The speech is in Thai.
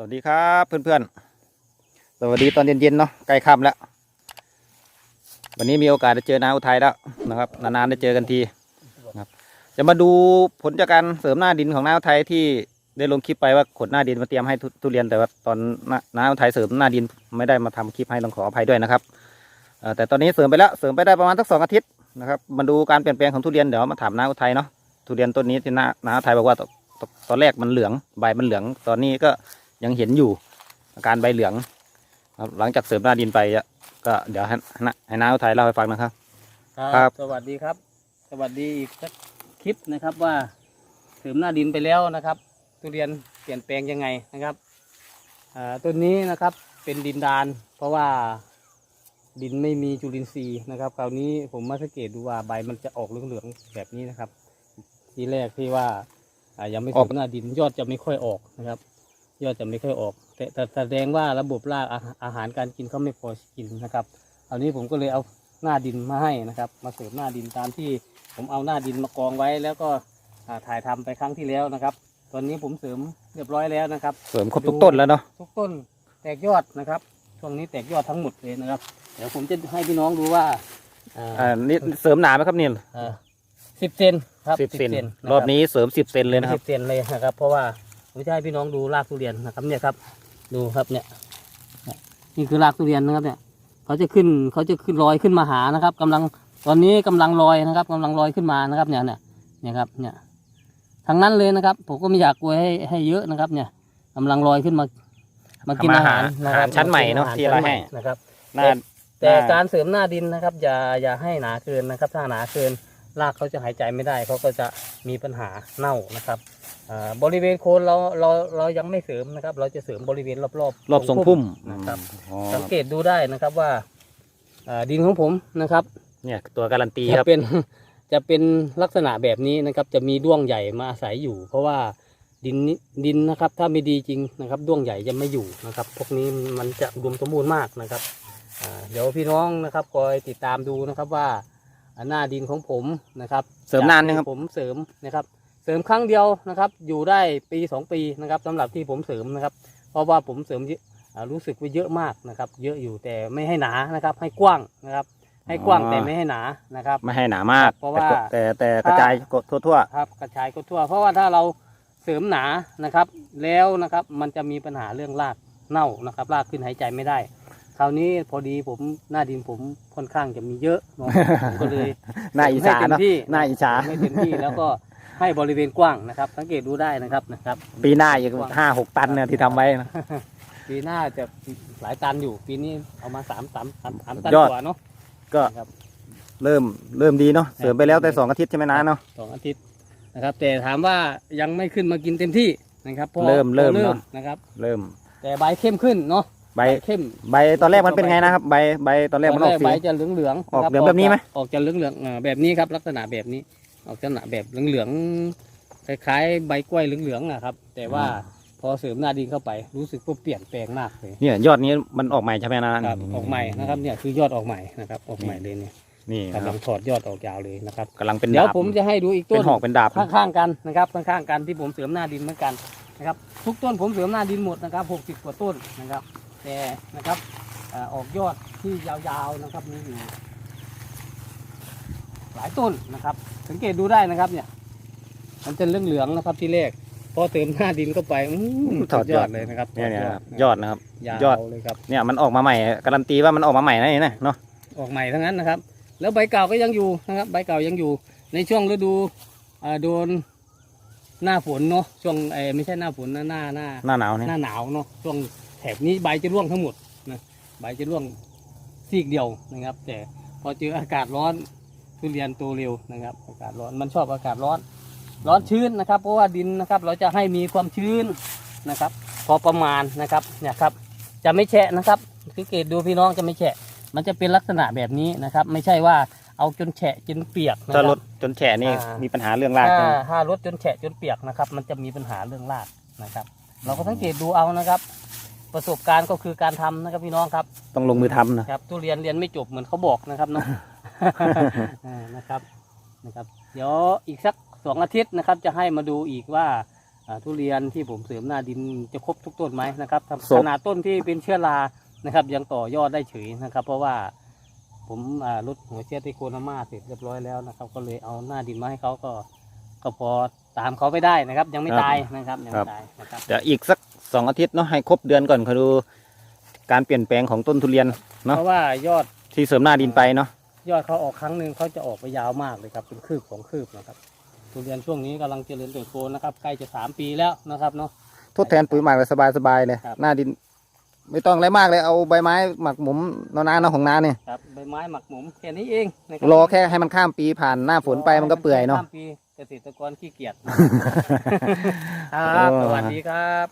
สวัสดีครับเพื่อนๆ สวัสดีตอนเย็นๆเนาะใกล้ค่ำแล้ว วันนี้มีโอกาสได้เจอนาอุทัยแล้วนะครับ นานๆได้เจอกันทีนะครับจะมาดูผลจากการเสริมหน้าดินของนาอุทัยที่ได้ลงคลิปไปว่าขนหน้าดินมาเตรียมให้ทุเรียนแต่ว่าตอนน้าอุทัยเสริมหน้าดินไม่ได้มาทำคลิปให้ต้องขออภัยด้วยนะครับแต่ตอนนี้เสริมไปแล้วเสริมไปได้ประมาณสักสองอาทิตย์นะครับมาดูการเปลี่ยนแปลงของทุเรียนเดี๋ยวมาถามนาอุทัยเนาะทุเรียนต้นนี้ที่นานาอุทัยบอกว่าตอนแรกมันเหลืองใบมันเหลือง ตอนนี้ก็ ยังเห็นอยู่อาการใบเหลืองครับหลังจากเสริมหน้าดินไปอะก็เดี๋ยวให้ให้น้าให้น้าอุทัยเล่าให้ฟังนะครับ ครับ สวัสดีครับ สวัสดีอีกสักคลิปนะครับว่าเสริมหน้าดินไปแล้วนะครับ ทุเรียนเปลี่ยนแปลงยังไงนะครับอ่าต้นนี้นะครับเป็นดินดาน เพราะว่าดินไม่มีจุลินทรีย์นะครับ คราวนี้ผมมาสังเกตดูว่าใบมันจะออกเหลืองๆแบบนี้นะครับ ทีแรกที่ว่าอ่ายังไม่เสริมหน้าดินยอดจะไม่ค่อยออกนะครับ ยอดจะไม่ค่อยออก แต่แต่แสดงว่าระบบรากอาหารอาหารการกินเขาไม่พอกินนะครับคราวนี้ผมก็เลยเอาหน้าดินมาให้นะครับ มาเสริมหน้าดินตามที่ผมเอาหน้าดินมากองไว้ แล้วก็อ่าถ่ายทำไปครั้งที่แล้วนะครับ ตอนนี้ผมเสริมเรียบร้อยแล้วนะครับ เสริมครบทุกต้นแล้วเนาะทุกต้นแตกยอดนะครับช่วงนี้แตกยอดทั้งหมดเลยนะครับ เดี๋ยวผมจะให้พี่น้องดูว่าอ่านี่เสริมหนาไหมครับเนี่ยสิบเซนครับสิบเซน10ะครอบนี้เสริมสิบเซนเลยนะครัสิบบเซนเลยนะครับ เพราะว่า ผมจะให้พี่น้องดูรากทุเรียนนะครับเนี่ยครับ ดูครับเนี่ยเนี่ยนี่คือรากทุเรียนนะครับเนี่ยเขาจะขึ้นเขาจะขึ้นลอยขึ้นมาหานะครับกำลังตอนนี้กำลังลอยนะครับกำลังลอยขึ้นมานะครับเนี่ยเนี่ยเนี่ยครับเนี่ยทั้งนั้นเลยนะครับ ผมก็ไม่อยากกลัวให้ให้เยอะนะครับ เนี่ยกำลังลอยขึ้นมามากินอาหารนะอาคหารัรบชั้นใหม่เนาะอหที่เราชั้นให้ม่นะครับหน้าแต่หน้าการเสริมหน้าดินนะครับ อย่าอย่าให้หนาเกินนะครับ ถ้าหนาเกิน รากเขาจะหายใจไม่ได้เขาก็จะมีปัญหาเน่านะครับอ่าบริเวณโคนเราเราเรายังไม่เสริมนะครับ เราจะเสริมบริเวณรอบๆรอบทรงพุ่มนะครับอ๋อสังเกตดูได้นะครับว่าอ่าดินของผมนะครับ เนี่ยตัวการันตีคจะรับเป็นจะเป็นลักษณะแบบนี้นะครับ จะมีด้วงใหญ่มาอาศัยอยู่ เพราะว่าดินนี้ดินนะครับ ถ้าไม่ดีจริงนะครับด้วงใหญ่จะไม่อยู่นะครับ พวกนี้มันจะอุดมสมบูรณ์มากนะครับอ่าเดี๋ยวพี่น้องนะครับคอยติดตามดูนะครับว่าอ่า หน้าดินของผมนะครับเสริมนานนะครับจากที่ผมเสริมนะครับ เสริมครั้งเดียวนะครับ อยู่ได้ปีสองปีนะครับสำหรับที่ผมเสริมนะครับ เพราะว่าผมเสริมเยอะอ่ารู้สึกว่าเยอะมากนะครับ เยอะอยู่แต่ไม่ให้หนานะครับ ให้กว้างนะครับ ให้กว้างแต่ไม่ให้หนานะครับ ไม่ให้หนามาก เพราะว่าแต่แต่แต่กระจายทั่วครับกระจายก็ทั่ว เพราะว่าถ้าเราเสริมหนานะครับ แล้วนะครับมันจะมีปัญหาเรื่องรากเน่านะครับรากขึ้นหายใจไม่ได้ คราวนี้พอดีผมหน้าดินผมค่อนข้างจะมีเยอะเนาะผมก็เลยๆหน้าอิจฉาให้เต็มเนาะที่หน้าอิจฉาให้เต็มที่แล้วก็ให้บริเวณกว้างนะครับ สังเกตดูได้นะครับนะครับ ปีหน้าอีกห้าหกตันเนี่ยที่ทำไว้นะปีหน้าจะหลายตันอยู่ ปีนี้เอามาสามสามสามสามตันยอดกว่าเนาะก็ครับเริ่มเริ่มดีเนาะเสริมไปแล้วแต่สองอาทิตย์ใช่ไหมน้าเนาะสองอาทิตย์นะครับ แต่ถามว่ายังไม่ขึ้นมากินเต็มที่นะครับพอเริ่มเริ่มพอเนอะนะครับ เริ่ม แต่ใบเข้มขึ้นเนาะ ใบเข้มใบตอนแรกมันเป็นไงนะครับ ใบใบตอนแรกมันออกสี ใบจะเหลืองเหลืองๆออกครับเหลืองแบบนี้ไหมออกจะเหลืองเหลืองๆแบบนี้ครับ ลักษณะแบบนี้ ออกลักษณะแบบเหลืองเหลืองๆคล้ายๆใบกล้วยเหลืองเหลืองๆนะครับ แต่ว่าพอเสริมหน้าดินเข้าไปรู้สึกว่าเปลี่ยนแปลงมากเลยเนี่ยยอดนี้มันออกใหม่ใช่ไหมนะครับออกใหม่นะครับเนี่ยคือยอดออกใหม่นะครับออกใหม่เลยเนี่ยนี่คกำลัรับงถอดยอดออกยาวเลยนะครับกำลังเป็นเดี๋ยวดาบผมจะให้ดูอีกเป็ต้นนหอกเป็นดาบข้างๆกันนะครับข้างๆกันที่ผมเสริมหน้าดินเหมือนกันนะครับทุกต้นผมเสริมหน้าดินหมดนะครับหกสิบ60 กว่าต้นนะครับ แต่นะครับเอ่อออกยอดที่ยาวๆนะครับมีอยู่หลายต้นนะครับ สังเกตดูได้นะครับเนี่ย มันจะเหลืองๆนะครับที่แรกพอเติมหน้าดินเข้าไปอื้อถอดยอดเลยนะครับเนี่ยเนี่ยถครับยอดนะครับยาวยอดเลยครับเนี่ยมันออกมาใหม่การันตีว่ามันออกมาใหม่นะนี่นะเนาะออกใหม่ทั้งนั้นนะครับ แล้วใบเก่าก็ยังอยู่นะครับ ใบเก่ายังอยู่ในช่วงฤดูอ่าโดนหน้าฝนเนาะช่วงเออไม่ใช่หน้าฝนนะหน้าหน้าหน้าหนาวเนี่ยหน้าหนาวเนาะช่วง แถบนี้ใบจะร่วงทั้งหมดนะใบจะร่วงซีกเดียวนะครับ แต่พอเจออากาศร้อนทุเรียนโตเร็วนะครับ อากาศร้อนมันชอบอากาศร้อน ร้อนชื้นนะครับ เพราะว่าดินนะครับ เราจะให้มีความชื้นนะครับ พอประมาณนะครับเนี่ยครับ จะไม่แฉะนะครับสังเกตดูพี่น้องจะไม่แฉะ มันจะเป็นลักษณะแบบนี้นะครับ ไม่ใช่ว่าเอาจนแฉะจนเปียกนะคถ้ารับรถจนแฉะนี่อ่ามีมีปัญหาเรื่องรากถ้าใช่ไหม ถ้ารถจนแฉะจนเปียกนะครับ มันจะมีปัญหาเรื่องรากนะครับ เราก็สังเกตดูเอานะครับ ประสบการณ์ก็คือการทำนะครับพี่น้องครับต้องลงมือทำนะ ครับทุเรียนเรียนไม่จบเหมือนเขาบอกนะครับเนาะอ่านะครับนะครับ เดี๋ยวอีกสักสองอาทิตย์นะครับ จะให้มาดูอีกว่าอ่าทุเรียนที่ผมเสริมหน้าดินจะครบทุกต้นไหมนะครับครบขนาดต้นที่เป็นเชื้อรานะครับ ยังต่อยอดได้เฉยนะครับ เพราะว่าผมอ่าลดหัวเชื้อไตโคนามาเสร็จเรียบร้อยแล้วนะครับ ก็เลยเอาหน้าดินมาให้เขาก็ก็พอตามเขาไม่ได้นะครับ ยังไม่ตายนะครับยังไม่ตายนะครับ เดี๋ยวอีกสัก สองอาทิตย์เนาะให้ครบเดือนก่อนเขาดูการเปลี่ยนแปลงของต้นทุเรียนเนอะเพราะว่ายอดที่เสริมหน้าดินไปเนาะยอดเขาออกครั้งหนึ่งเขาจะออกไปยาวมากเลยครับเป็นคืบของคืบนะครับทุเรียนช่วงนี้กำลังเจริญเติบโตนะครับใกล้จะสามปีแล้วนะครับเนาะทดแทนปุ๋ยหมักเลยสบายๆเลยครับหน้าดิน ไม่ต้องอะไรมากเลยเอาใบไม้หมักหมุมนานๆเนาะของนาเนี่ยครับใบไม้หมักหมมแค่นี้เองนะคบรอแค่ให้มันข้ามปีผ่านหน้าฝนไปมันก็เปื่อยเนาะข้มปีเกษตรกรขี้เกียจครับโอ้สวัสดีครับ